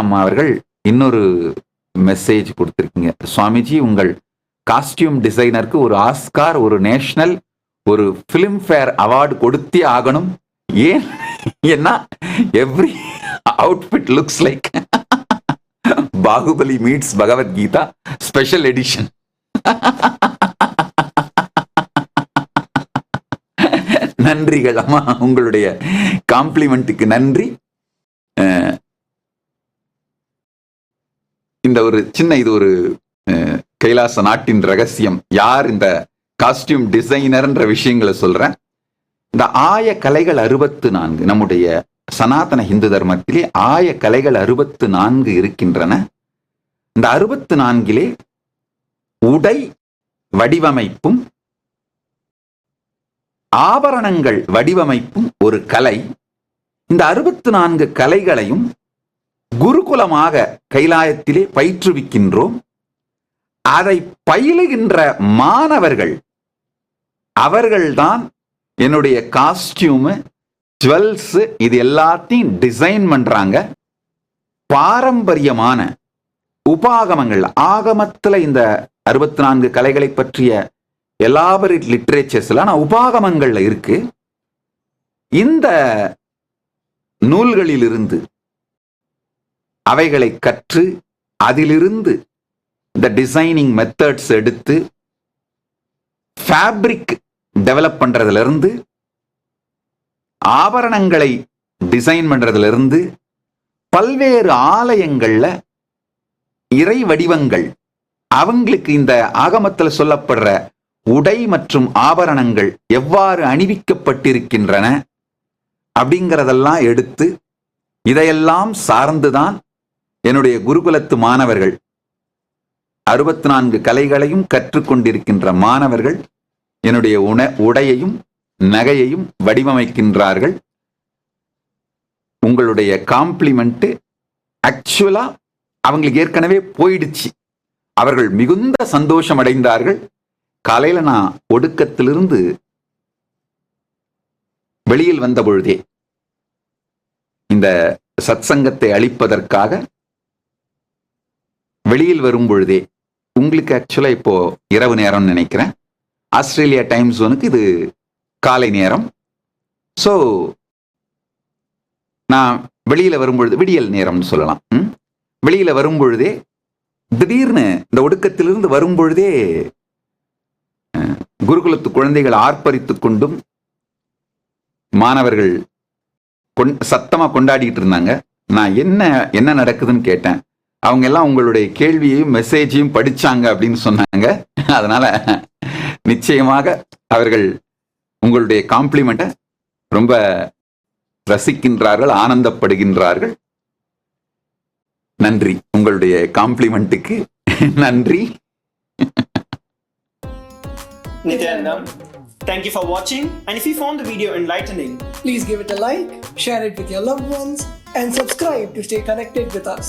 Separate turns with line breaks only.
அம்மா அவர்கள் இன்னொரு மெசேஜ் கொடுத்துருக்கீங்க. சுவாமிஜி உங்கள் காஸ்டியூம் டிசைனருக்கு ஒரு ஆஸ்கார் ஒரு நேஷனல் ஒரு ஃபிலிம் ஃபேர் அவார்டு கொடுத்தே ஆகணும். ஏன்? ஏன்னா every outfit looks like Baahubali meets Bhagavad Gita special edition நன்றிகள் அம்மா. உங்களுடைய காம்ப்ளிமெண்ட்டுக்கு நன்றி. இந்த ஒரு சின்ன இது ஒரு கைலாச நாட்டின் ரகசியம். யார் இந்த காஸ்டியூம் டிசைனர்ன்ற விஷயங்களை சொல்றேன்? இந்த ஆய கலைகள் அறுபத்து நான்கு நம்முடைய சனாதன இந்து தர்மத்திலே ஆய கலைகள் அறுபத்து நான்கு இருக்கின்றன. இந்த அறுபத்து நான்கிலே உடை வடிவமைப்பும் ஆபரணங்கள் வடிவமைப்பும் ஒரு கலை. இந்த அறுபத்து நான்கு கலைகளையும் குருகுலமாக கைலாயத்திலே பயிற்றுவிக்கின்றோம். அதை பயிலுகின்ற மாணவர்கள் அவர்கள்தான் என்னுடைய காஸ்டியூமு ஜுவல்ஸ் இது எல்லாத்தையும் டிசைன் பண்றாங்க. பாரம்பரியமான உபாகமங்கள் ஆகமத்தில் இந்த அறுபத்தி நான்கு கலைகளை பற்றிய எலாபரேட் லிட்ரேச்சர்ஸ்ல ஆனா உபாகமங்கள்ல இருக்கு. இந்த நூல்களிலிருந்து அவைகளை கற்று அதிலிருந்து இந்த டிசைனிங் மெத்தட்ஸ் எடுத்து ஃபேப்ரிக் டெவலப் பண்ணுறதுலேருந்து ஆபரணங்களை டிசைன் பண்ணுறதுலேருந்து பல்வேறு ஆலயங்களில் இறை வடிவங்கள் அவங்களுக்கு இந்த ஆகமத்தில் சொல்லப்படுற உடை மற்றும் ஆபரணங்கள் எவ்வாறு அணிவிக்கப்பட்டிருக்கின்றன அப்படிங்கிறதெல்லாம் எடுத்து இதையெல்லாம் சார்ந்துதான் என்னுடைய குருகுலத்து மாணவர்கள் அறுபத்தி நான்கு கலைகளையும் கற்றுக்கொண்டிருக்கின்ற மாணவர்கள் என்னுடைய உண உடையையும் நகையையும் வடிவமைக்கின்றார்கள். உங்களுடைய காம்ப்ளிமெண்ட் ஆக்சுவலா அவங்களுக்கு ஏற்கனவே போயிடுச்சு. அவர்கள் மிகுந்த சந்தோஷம் அடைந்தார்கள் காலையில நான் ஒடுக்கத்திலிருந்து வெளியில் வந்த பொழுதே இந்த சத்சங்கத்தை அளிப்பதற்காக வெளியில் வரும் பொழுதே உங்களுக்கு ஆக்சுவலாக இப்போ இரவு நேரம்னு நினைக்கிறேன். ஆஸ்திரேலியா டைம் ஜோனுக்கு இது காலை நேரம். ஸோ நான் வெளியில் வரும்பொழுது விடியல் நேரம்னு சொல்லலாம். ம்? வரும்பொழுதே திடீர்னு இந்த ஒடுக்கத்திலிருந்து வரும்பொழுதே குருகுலத்து குழந்தைகள் ஆர்ப்பரித்து கொண்டும் மாணவர்கள் கொண் சத்தமாக கொண்டாடிட்டு இருந்தாங்க. நான் என்ன என்ன நடக்குதுன்னு கேட்டேன். அவங்க எல்லாம் உங்களுடைய கேள்வியையும் மெசேஜையும் படிச்சாங்க அப்படின்னு சொன்னாங்க அதனால நிச்சயமாக அவர்கள் உங்களுடைய காம்ப்ளிமெண்ட்டை ரொம்ப ரசிக்கின்றார்கள் ஆனந்தப்படுகின்றார்கள் நன்றி உங்களுடைய காம்ப்ளிமெண்ட்டுக்கு நன்றி
Nityanandam. Thank you for watching and if you found the video enlightening,
Please give it a like, share it with your loved ones, and subscribe to stay connected with us.